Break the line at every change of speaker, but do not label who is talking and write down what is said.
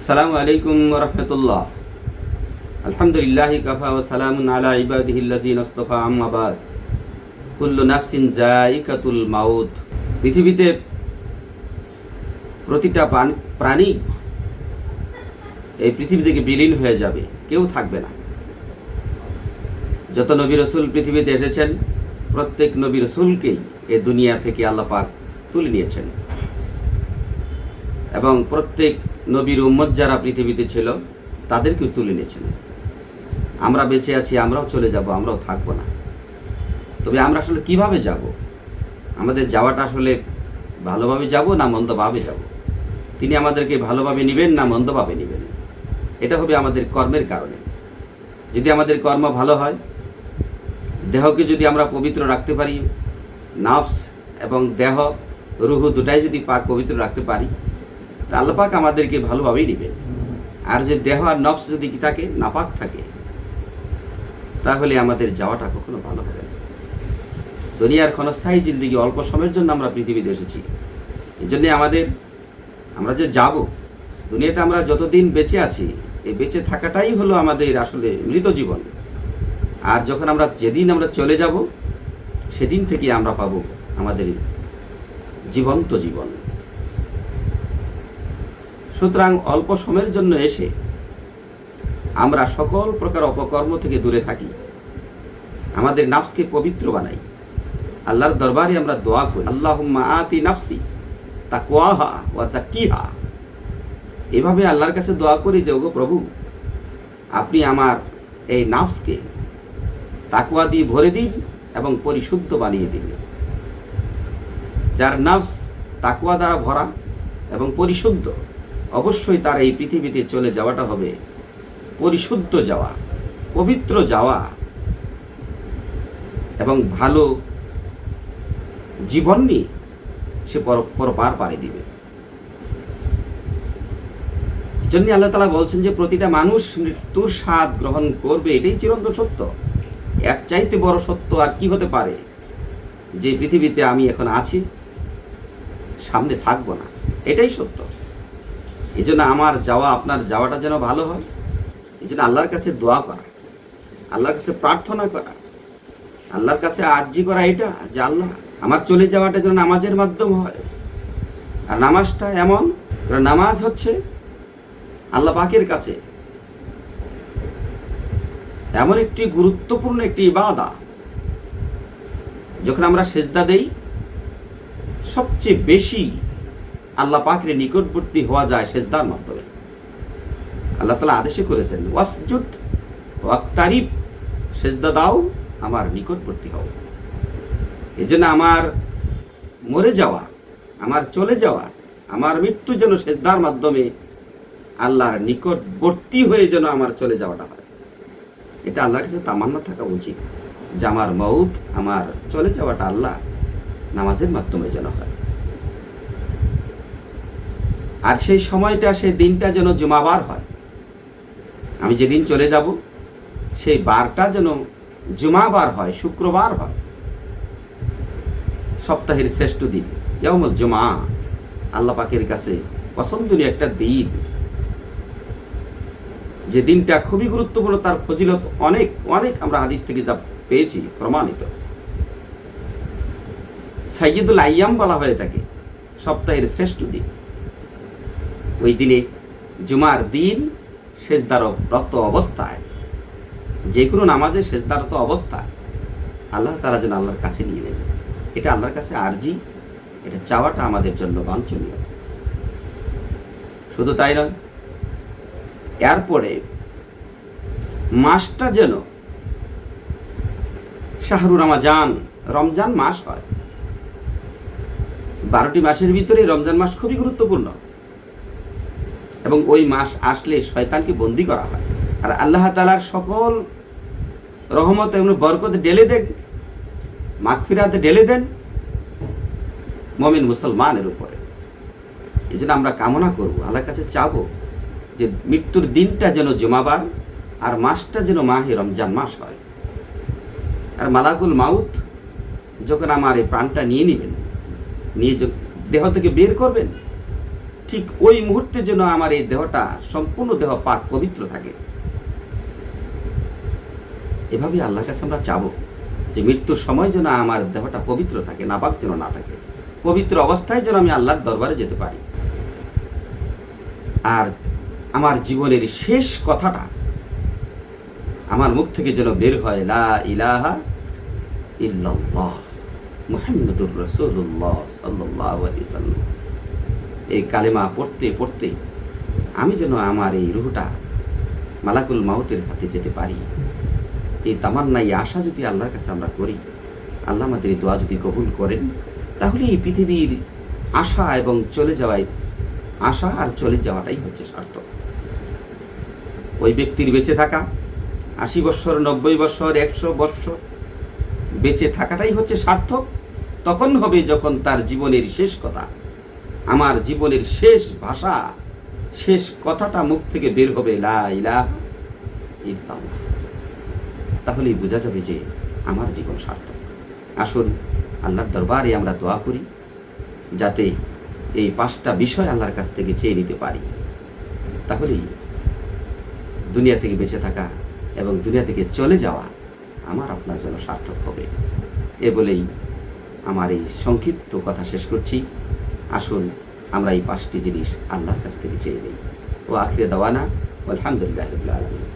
আসসালামু আলাইকুম রহমতুল্লাহ। আলহামদুলিল্লাহ কাফা ও আলা ইবাদিহিল্লাজিন আস্তফা আম্মাবাদ কুল্লু নাফসিন জাইকাতুল মাউত। পৃথিবীতে প্রতিটা প্রাণী এই পৃথিবী থেকে বিলীন হয়ে যাবে, কেউ থাকবে না। যত নবী রসুল পৃথিবীতে এসেছেন, প্রত্যেক নবী রসুলকেই এ দুনিয়া থেকে আল্লাপাক তুলে নিয়েছেন। এবং প্রত্যেক নবীর উম্মত যারা পৃথিবীতে ছিল, তাদেরকেও তুলে নিয়েছেন। আমরা বেঁচে আছি, আমরাও চলে যাব, আমরাও থাকব না। তবে আমরা আসলে কীভাবে যাব? আমাদের যাওয়াটা আসলে ভালোভাবে যাব না মন্দভাবে যাব? তিনি আমাদেরকে ভালোভাবে নেবেন না মন্দভাবে নেবেন? এটা হবে আমাদের কর্মের কারণে। যদি আমাদের কর্ম ভালো হয়, দেহকে যদি আমরা পবিত্র রাখতে পারি, নাফস এবং দেহ, রুহু দুটাই যদি পাক পবিত্র রাখতে পারি তা আল্লাহ পাক আমাদেরকে ভালোভাবেই নেবেন আর যদি দেহ আর নফস যদি কি থাকে, নাপাক থাকে, তাহলে আমাদের যাওয়াটা কখনো ভালো হবে না। দুনিয়ার ক্ষণস্থায়ী জিন্দিগি অল্প সময়ের জন্য আমরা পৃথিবীতে এসেছি। এই জন্যে আমাদের, আমরা যে যাব, দুনিয়াতে আমরা যতদিন বেঁচে আছি, এই বেঁচে থাকাটাই হলো আমাদের আসলে মৃত জীবন। আর যখন আমরা যেদিন আমরা চলে যাব, সেদিন থেকে আমরা পাবো আমাদের জীবন্ত জীবন। সুতরাং অল্প সময়ের জন্য এসে আমরা সকল প্রকার অপকর্ম থেকে দূরে থাকি। আমাদের নাফসকে পবিত্র বানাই। আল্লাহর দরবারে আমরা দোয়া করি। আল্লাহ আতি নাফসি তা কোয়াহা ওয়া জাক্কিহা এভাবে আল্লাহর কাছে দোয়া করি যে, ওগো প্রভু, আপনি আমার এই নাফসকে তাকুয়া দিয়ে ভরে দিন এবং পরিশুদ্ধ বানিয়ে দিন। যার নাফস তাকুয়া দ্বারা ভরা এবং পরিশুদ্ধ অবশ্যই তার এই পৃথিবীতে চলে যাওয়াটা হবে। পরিশুদ্ধ যাওয়া, পবিত্র যাওয়া এবং ভালো জীবন নিয়ে সে পর, পরপার পাড়ি দিবে। জন্য আল্লাহ তালা বলছেন যে, প্রতিটা মানুষ মৃত্যুর স্বাদ গ্রহণ করবে, এটাই চিরন্তন সত্য। এক চাইতে বড় সত্য আর কি হতে পারে? যে পৃথিবীতে আমি এখন আছি, সামনে থাকব না, এটাই সত্য। এই জন্য আমার যাওয়া, আপনার যাওয়াটা যেন ভালো হয়। এই জন্য আল্লাহর কাছে দোয়া করা, আল্লাহর কাছে প্রার্থনা করা, আল্লাহর কাছে আর্জি করা এটা যে আল্লাহ আমার চলে যাওয়াটা যেন নামাজের মাধ্যম হয়। আর নামাজটা এমন নামাজ হচ্ছে আল্লাহ পাকের কাছে এমন একটি গুরুত্বপূর্ণ একটি ইবাদা, যখন আমরা সেজদা দেই, সবচেয়ে বেশি আল্লাহ পাকের নিকটবর্তী হওয়া যায় সেজদার মাধ্যমে। আল্লাহ তালা আদেশে করেছেন, ওয়াসজুদ, ওয়াক্তারিব, সেজদা দাও, আমার নিকটবর্তী হও। এই জন্য আমার মরে যাওয়া, আমার চলে যাওয়া, আমার মৃত্যু যেন সেজদার মাধ্যমে আল্লাহর নিকটবর্তী হয়ে যেন আমার চলে যাওয়াটা হয়। এটা আল্লাহর কাছে তামান্না থাকা উচিত যে আমার মৌত আমার চলে যাওয়াটা আল্লাহ নামাজের মাধ্যমে যেন হয়। আর সেই সময়টা, সেই দিনটা যেন জুমাবার হয়। আমি যেদিন চলে যাব, সেই বারটা যেন জুমাবার হয়, শুক্রবার হয়। সপ্তাহের শ্রেষ্ঠ দিন ইয়ামুল জুমা। আল্লাহ পাকের কাছে পছন্দনীয় একটা দিন। যে দিনটা খুবই গুরুত্বপূর্ণ, তার ফজিলত অনেক অনেক আমরা হাদিস থেকে যা পেয়েছি, প্রমাণিত। সাইয়দুল আইয়াম বলা হয়ে থাকে, সপ্তাহের শ্রেষ্ঠ দিন। ওই দিনে জুমার দিন সেজদারত অবস্থায়, যে কোনো নামাজে সেজদারত অবস্থায় আল্লাহ তারা যেন আল্লাহর কাছে নিয়ে নেবে এটা আল্লাহর কাছে আরজি, এটা চাওয়াটা আমাদের জন্য বাঞ্ছনীয়। শুধু তাই নয়, এরপরে মাসটা যেন শাহরু রমাজান, রমজান মাস হয়। বারোটি মাসের ভিতরে রমজান মাস খুবই গুরুত্বপূর্ণ। এবং ওই মাস আসলে শয়তানকে বন্দি করা হয়। আর আল্লাহ তালার সকল রহমত এবং বরকত ঢেলে দেন, মাগফিরাতে ঢেলে দেন মমিন মুসলমানের উপরে। এই জন্য আমরা কামনা করব, আল্লাহর কাছে চাবো যে মৃত্যুর দিনটা যেন জমাবার আর মাসটা যেন মাহে রমজান মাস হয়। আর মালাকুল মাউত যখন আমার এই প্রাণটা নিয়ে নেবেন, নিয়ে দেহ থেকে বের করবেন ঠিক ওই মুহূর্তে যেন আমার এই দেহটা সম্পূর্ণ দেহ পাক পবিত্র থাকে। এভাবে আল্লাহর কাছে আমরা চাবো যে মৃত্যুর সময় যেন আমার দেহটা পবিত্র থাকে, নাপাক যেন না থাকে, পবিত্র অবস্থায় যেন আমি আল্লাহর দরবারে যেতে পারি। আর আমার জীবনের শেষ কথাটা আমার মুখ থেকে যেন বের হয়, লা ইলাহা ইল্লাল্লাহ মুহাম্মদুর রাসূলুল্লাহ সাল্লাল্লাহু আলাইহি সাল্লাম এই কালেমা পড়তে পড়তে আমি যেন আমার এই রুহটা মালাকুল মাউতের হাতে যেতে পারি। এই তামান্না আশা যদি আল্লাহর কাছে আমরা করি, আল্লাহ আমাদের এই দোয়া যদি কবুল করেন, তাহলে এই পৃথিবীর আশা এবং চলে যাওয়ায়, আশা আর চলে যাওয়াটাই হচ্ছে সার্থক। ওই ব্যক্তির বেঁচে থাকা, আশি বৎসর নব্বই বৎসর একশো বৎসর বেঁচে থাকাটাই হচ্ছে সার্থক। তখন হবে যখন তার জীবনের শেষ কথা। আমার জীবনের শেষ ভাষা, শেষ কথাটা মুখ থেকে বের হবে, লা ইলাহা ইল্লাল্লাহ। তাহলেই বোঝা যাবে যে আমার জীবন সার্থক। আসুন, আল্লাহর দরবারে আমরা দোয়া করি, যাতে এই পাঁচটা বিষয় আল্লাহর কাছ থেকে চেয়ে নিতে পারি। তাহলেই দুনিয়া থেকে বেঁচে থাকা এবং দুনিয়া থেকে চলে যাওয়া আমার আপনার জন্য সার্থক হবে। এ বলেই আমার এই সংক্ষিপ্ত কথা শেষ করছি। আসুন, আমরা এই পাঁচটি জিনিস আল্লাহর কাছ থেকে চেয়ে নিই। ও আখিরে দাওয়ানা আলহামদুলিল্লাহ আলম